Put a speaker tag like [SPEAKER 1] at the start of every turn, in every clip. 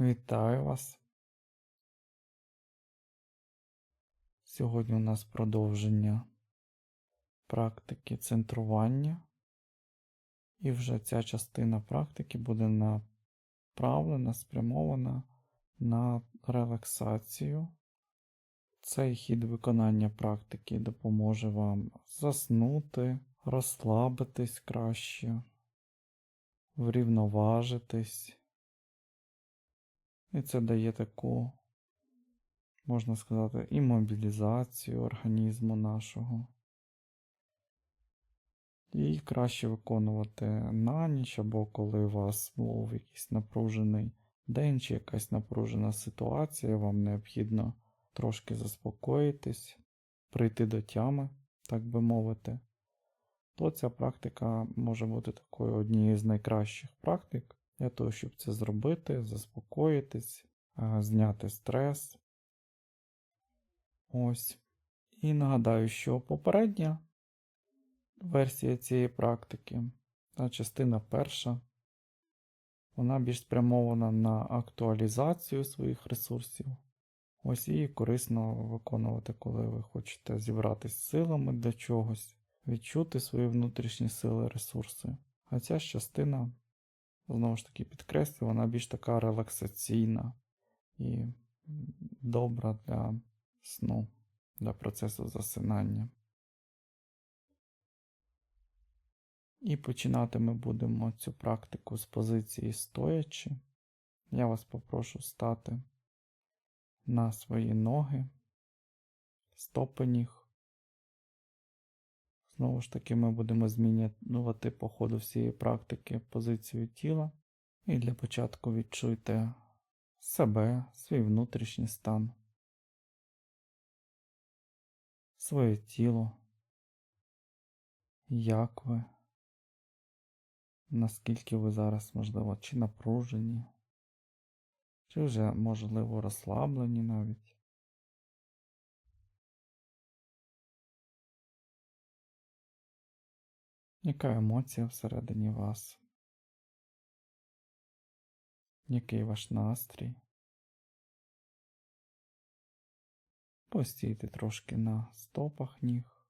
[SPEAKER 1] Вітаю вас. Сьогодні у нас продовження практики центрування. І вже ця частина практики буде направлена, спрямована на релаксацію. Цей хід виконання практики допоможе вам заснути, розслабитись краще, врівноважитись. І це дає таку, можна сказати, і мобілізацію організму нашого. І краще виконувати на ніч, або коли у вас був якийсь напружений день чи якась напружена ситуація, вам необхідно трошки заспокоїтись, прийти до тями, так би мовити, то ця практика може бути такою однією з найкращих практик для того, щоб це зробити, заспокоїтись, зняти стрес. Ось. І нагадаю, що попередня версія цієї практики, та частина перша, вона більш спрямована на актуалізацію своїх ресурсів. Ось її корисно виконувати, коли ви хочете зібратися з силами для чогось, відчути свої внутрішні сили, ресурси. А ця ж частина, знову ж таки, підкреслю, вона більш така релаксаційна і добра для сну, для процесу засинання. І починати ми будемо цю практику з позиції стоячи. Я вас попрошу стати на свої ноги, стопи ніг. Знову ж таки, ми будемо змінювати по ходу всієї практики позицію тіла. І для початку відчуйте себе, свій внутрішній стан, своє тіло, як ви, наскільки ви зараз, можливо, чи напружені, чи вже, можливо, розслаблені навіть. Яка емоція всередині вас? Який ваш настрій? Постійте трошки на стопах ніг.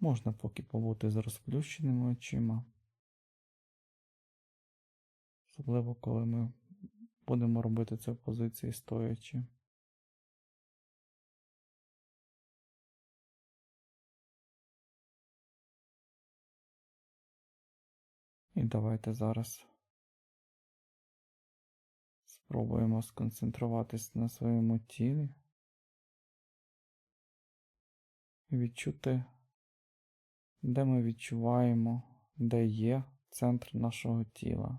[SPEAKER 1] Можна поки побути з розплющеними очима. Особливо, коли ми будемо робити це в позиції стоячи. І давайте зараз спробуємо сконцентруватись на своєму тілі і відчути, де ми відчуваємо, де є центр нашого тіла,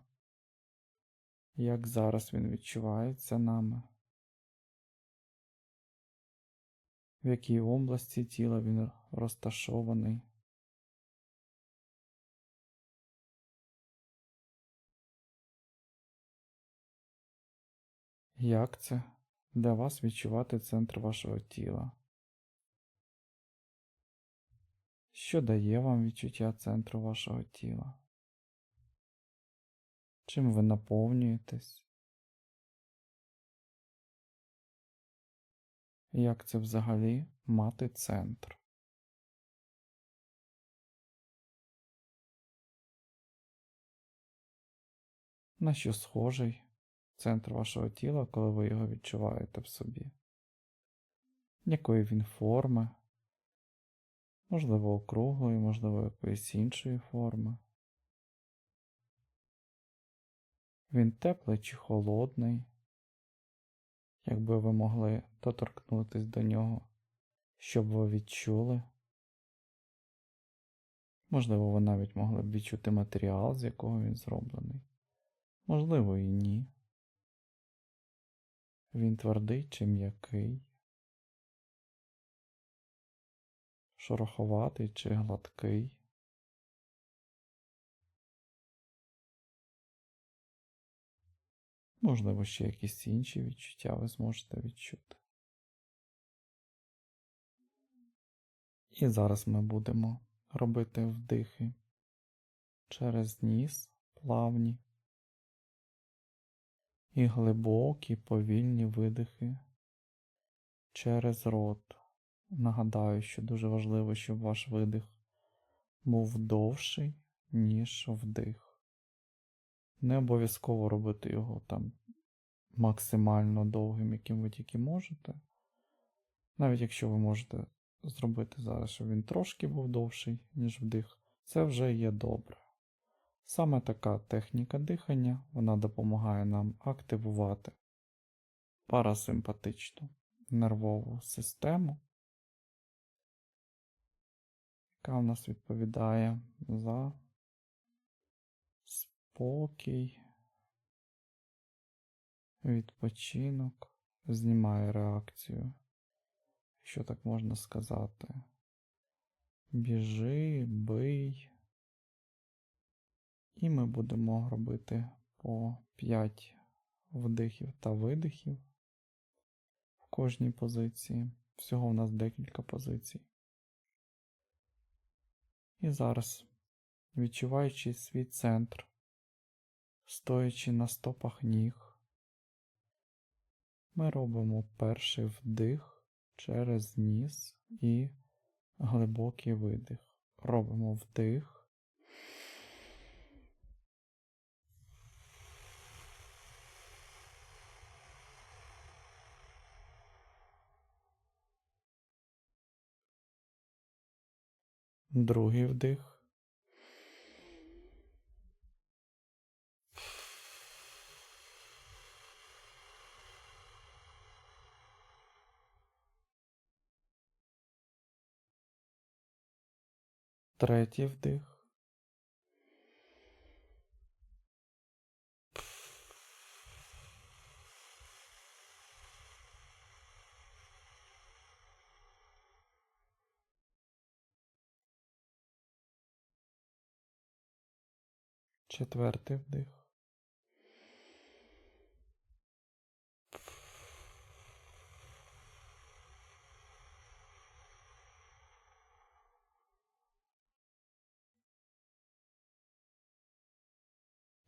[SPEAKER 1] як зараз він відчувається нами, в якій області тіла він розташований. Як це для вас відчувати центр вашого тіла? Що дає вам відчуття центру вашого тіла? Чим ви наповнюєтесь? Як це взагалі мати центр? На що схожий центр вашого тіла, коли ви його відчуваєте в собі? Якої він форми? Можливо, округлої, можливо, якоїсь іншої форми. Він теплий чи холодний, якби ви могли доторкнутися до нього, щоб ви відчули. Можливо, ви навіть могли б відчути матеріал, з якого він зроблений. Можливо, і ні. Він твердий чи м'який, шороховатий чи гладкий. Можливо, ще якісь інші відчуття ви зможете відчути. І зараз ми будемо робити вдихи через ніс плавні і глибокі повільні видихи через рот. Нагадаю, що дуже важливо, щоб ваш видих був довший, ніж вдих. Не обов'язково робити його там максимально довгим, яким ви тільки можете. Навіть якщо ви можете зробити зараз, щоб він трошки був довший, ніж вдих, це вже є добре. Саме така техніка дихання вона допомагає нам активувати парасимпатичну нервову систему, яка в нас відповідає за спокій, відпочинок, знімає реакцію, якщо так можна сказати. Біжи, бий. І ми будемо робити по 5 вдихів та видихів в кожній позиції. Всього в нас декілька позицій. І зараз, відчуваючи свій центр, стоячи на стопах ніг, ми робимо перший вдих через ніс і глибокий видих. Робимо вдих. Другий вдих. Третій вдих. Четвертий вдих.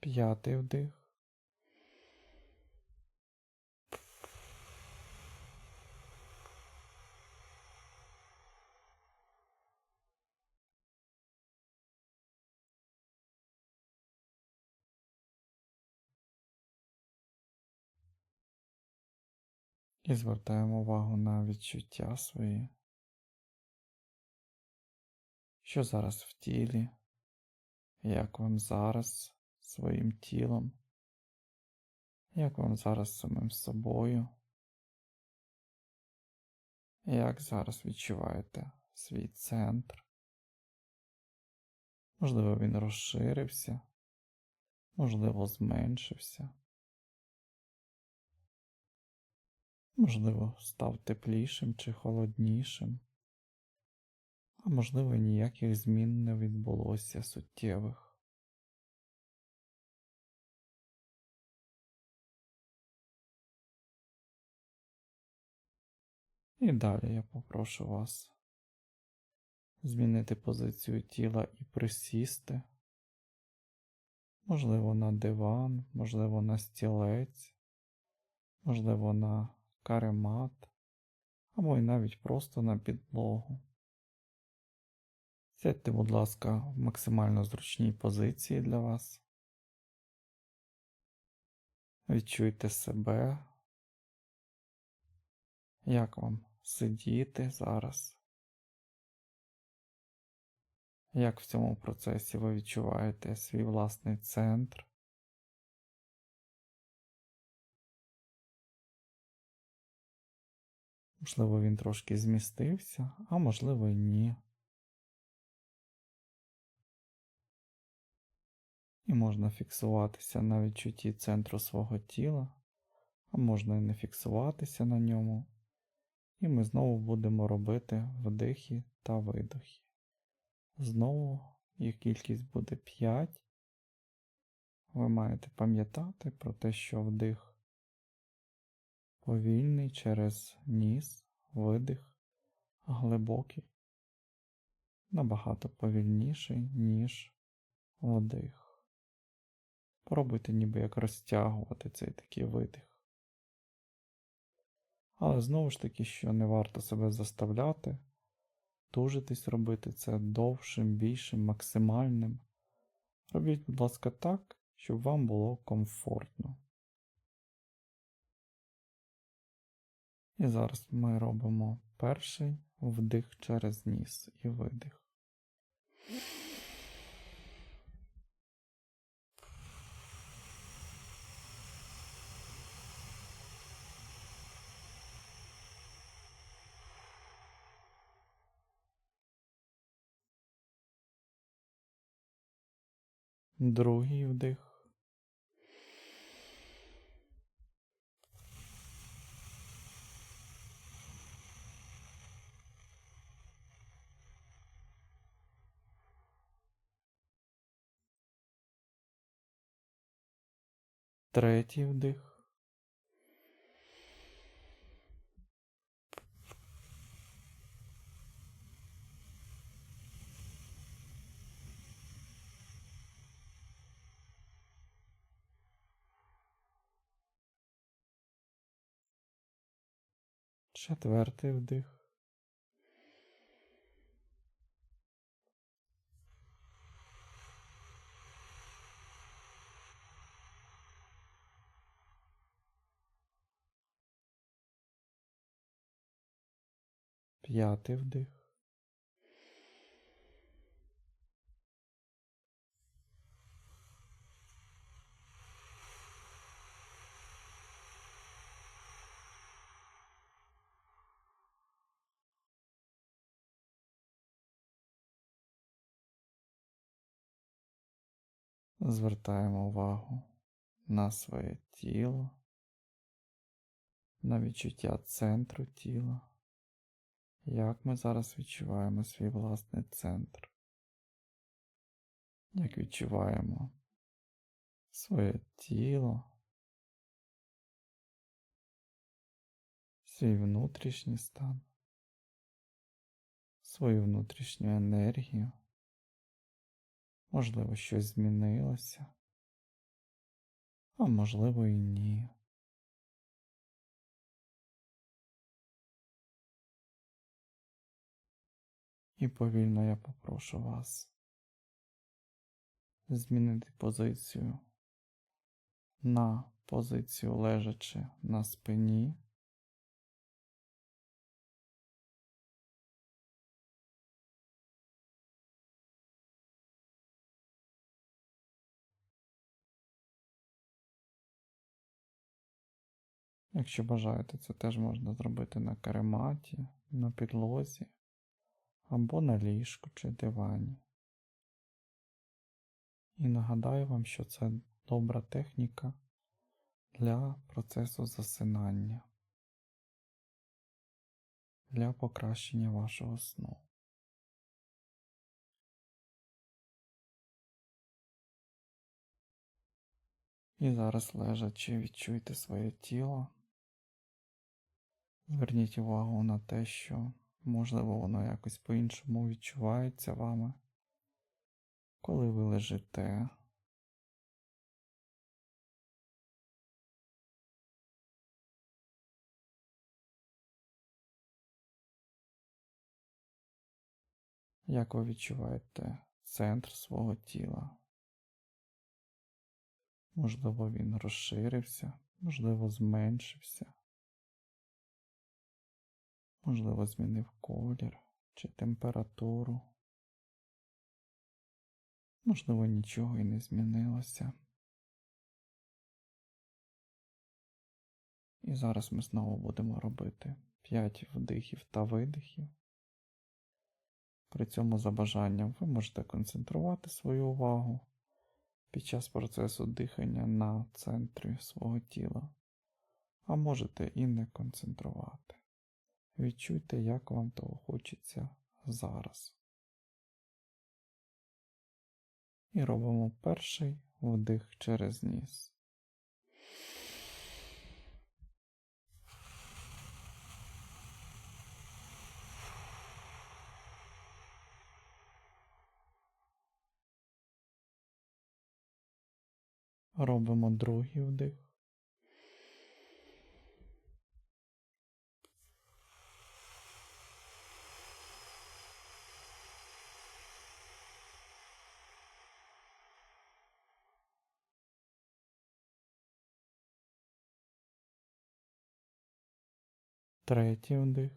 [SPEAKER 1] П'ятий вдих. І звертаємо увагу на відчуття свої. Що зараз в тілі? Як вам зараз своїм тілом? Як вам зараз самим собою? Як зараз відчуваєте свій центр? Можливо, він розширився, можливо, зменшився. Можливо, став теплішим чи холоднішим, а можливо, ніяких змін не відбулося суттєвих. І далі я попрошу вас змінити позицію тіла і присісти, можливо, на диван, можливо, на стілець, можливо, на каремат, або й навіть просто на підлогу. Сядьте, будь ласка, в максимально зручній позиції для вас. Відчуйте себе, як вам сидіти зараз. Як в цьому процесі ви відчуваєте свій власний центр? Можливо, він трошки змістився, а можливо ні. І можна фіксуватися на відчутті центру свого тіла, а можна і не фіксуватися на ньому. І ми знову будемо робити вдихи та видохи. Знову їх кількість буде 5. Ви маєте пам'ятати про те, що вдих повільний через ніс, видих, глибокий набагато повільніший, ніж вдих. Пробуйте ніби як розтягувати цей такий видих. Але знову ж таки, що не варто себе заставляти, тужитись робити це довшим, більшим, максимальним. Робіть, будь ласка, так, щоб вам було комфортно. І зараз ми робимо перший вдих через ніс і видих. Другий вдих. Третій вдих. Четвертий вдих. П'ятий вдих. Звертаємо увагу на своє тіло, на відчуття центру тіла. Як ми зараз відчуваємо свій власний центр? Як відчуваємо своє тіло, свій внутрішній стан, свою внутрішню енергію? Можливо, щось змінилося, а можливо і ні. І повільно я попрошу вас змінити позицію на позицію лежачи на спині. Якщо бажаєте, це теж можна зробити на карематі, на підлозі або на ліжку чи дивані. І нагадаю вам, що це добра техніка для процесу засинання, для покращення вашого сну. І зараз лежачи, відчуйте своє тіло. Зверніть увагу на те, що, можливо, воно якось по-іншому відчувається вами, коли ви лежите. Як ви відчуваєте центр свого тіла? Можливо, він розширився, можливо, зменшився. Можливо, змінив колір чи температуру. Можливо, нічого і не змінилося. І зараз ми знову будемо робити 5 вдихів та видихів. При цьому за бажанням ви можете концентрувати свою увагу під час процесу дихання на центрі свого тіла, а можете і не концентрувати. Відчуйте, як вам того хочеться зараз. І робимо перший вдих через ніс. Робимо другий вдих. Третій вдих.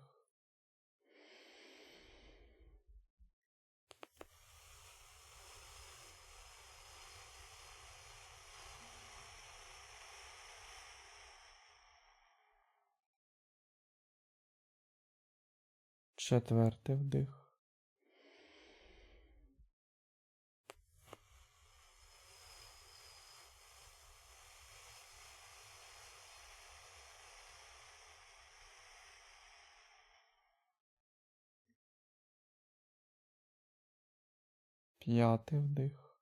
[SPEAKER 1] Четвертий вдих. П'ятий вдих.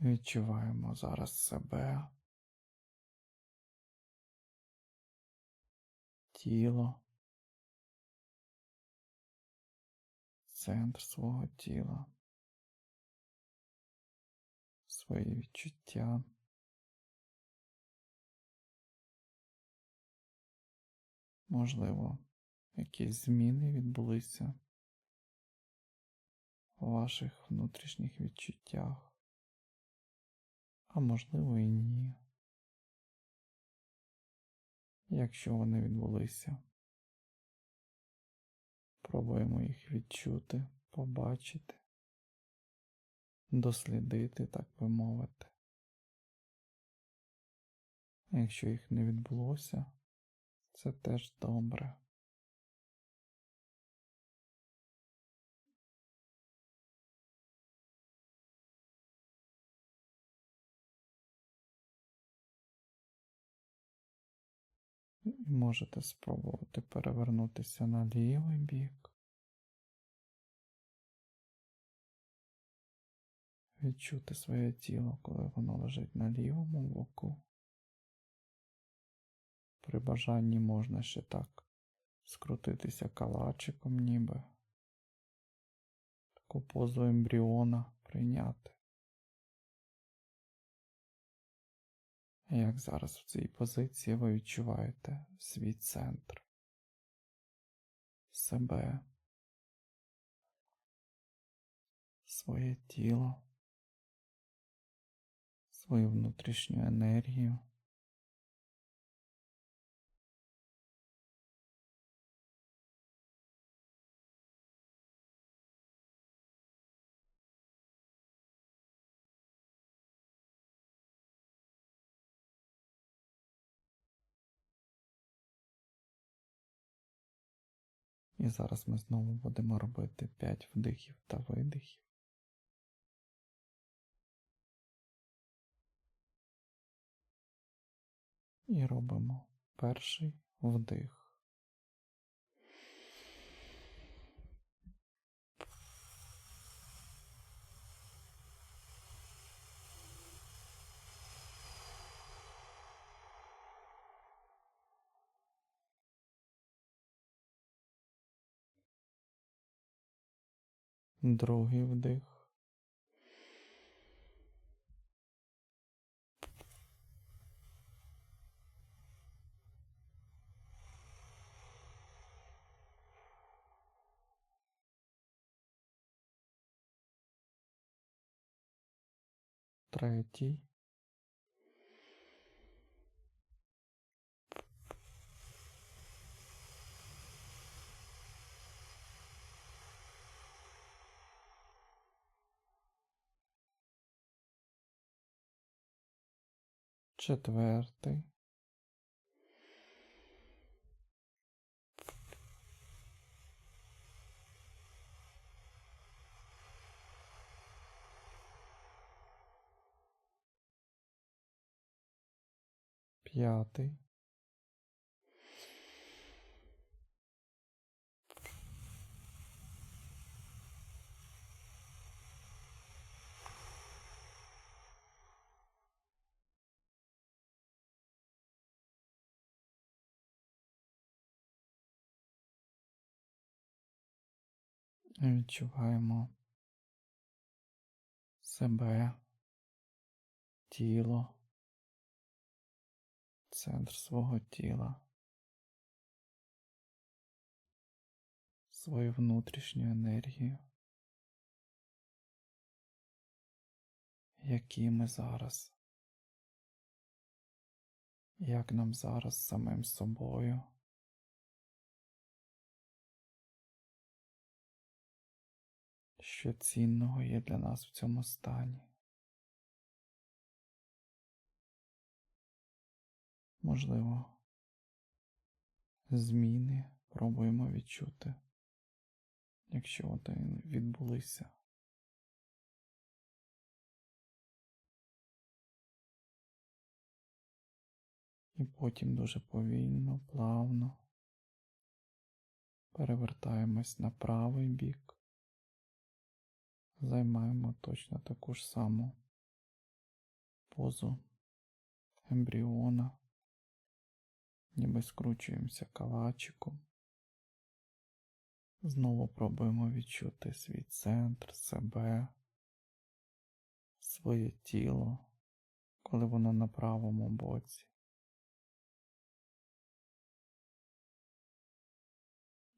[SPEAKER 1] Відчуваємо зараз себе, тіло, центр свого тіла, свої відчуття. Можливо, якісь зміни відбулися у ваших внутрішніх відчуттях, а можливо і ні. Якщо вони відбулися, пробуємо їх відчути, побачити, дослідити, так би мовити. Якщо їх не відбулося, це теж добре. Можете спробувати перевернутися на лівий бік. Відчути своє тіло, коли воно лежить на лівому боку. При бажанні можна ще так скрутитися калачиком, ніби таку позу ембріона прийняти. Як зараз в цій позиції ви відчуваєте свій центр, себе, своє тіло, свою внутрішню енергію. І зараз ми знову будемо робити 5 вдихів та видихів. І робимо перший вдих. Другий вдих. Третій. Четвертий. п'ятий. Відчуваємо себе тіло центр свого тіла, свою внутрішню енергію, які ми зараз, як нам зараз самим собою. Що цінного є для нас в цьому стані? Можливо, зміни пробуємо відчути, якщо вони відбулися. І потім дуже повільно, плавно перевертаємось на правий бік, займаємо точно таку ж саму позу ембріона, ніби скручуємося калачиком. Знову пробуємо відчути свій центр, себе, своє тіло, коли воно на правому боці.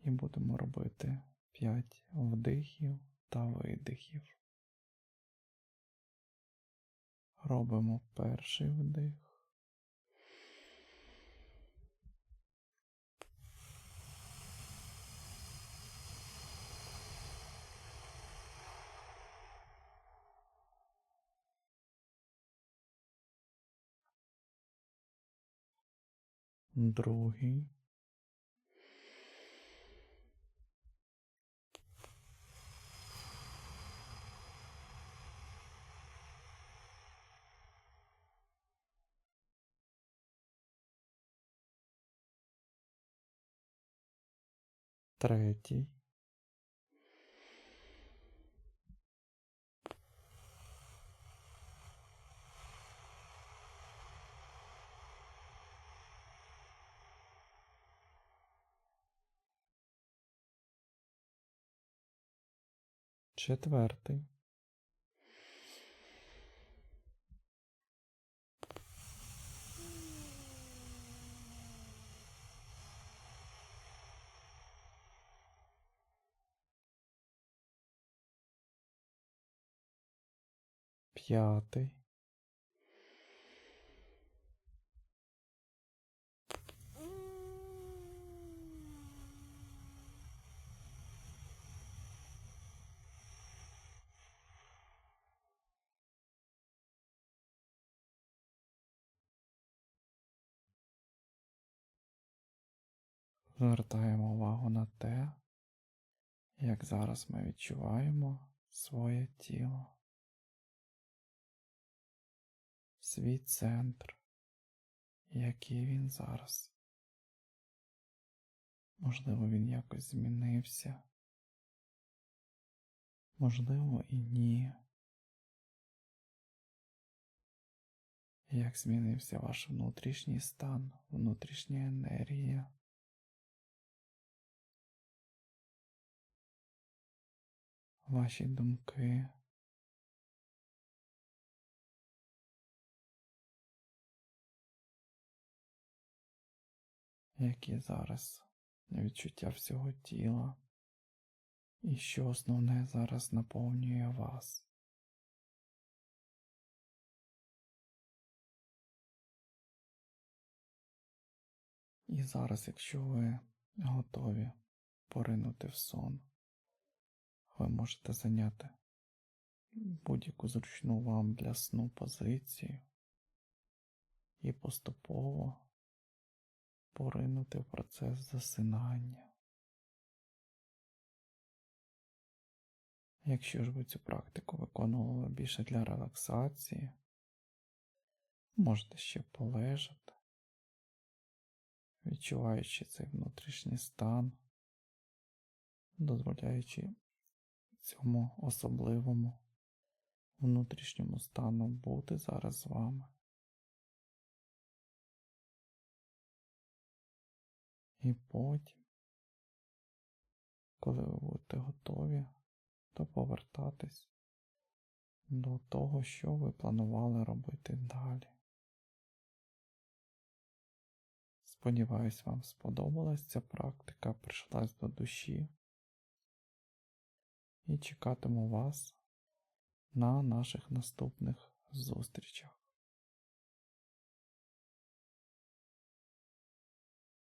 [SPEAKER 1] І будемо робити 5 вдихів та видихів. Робимо перший вдих. Другий. Третій. Четвертий. П'ятий. Звертаємо увагу на те, як зараз ми відчуваємо своє тіло, свій центр, який він зараз. Можливо, він якось змінився, можливо, і ні. Як змінився ваш внутрішній стан, внутрішня енергія. Ваші думки. Які зараз відчуття всього тіла, і що основне зараз наповнює вас. І зараз, якщо ви готові поринути в сон, ви можете зайняти будь-яку зручну вам для сну позицію і поступово поринути в процес засинання. Якщо ж ви цю практику виконували більше для релаксації, можете ще полежати, відчуваючи цей внутрішній стан, дозволяючи цьому особливому внутрішньому стану бути зараз з вами. І потім, коли ви будете готові, то повертатись до того, що ви планували робити далі. Сподіваюсь, вам сподобалась ця практика, прийшлась до душі. І чекатиму вас на наших наступних зустрічах.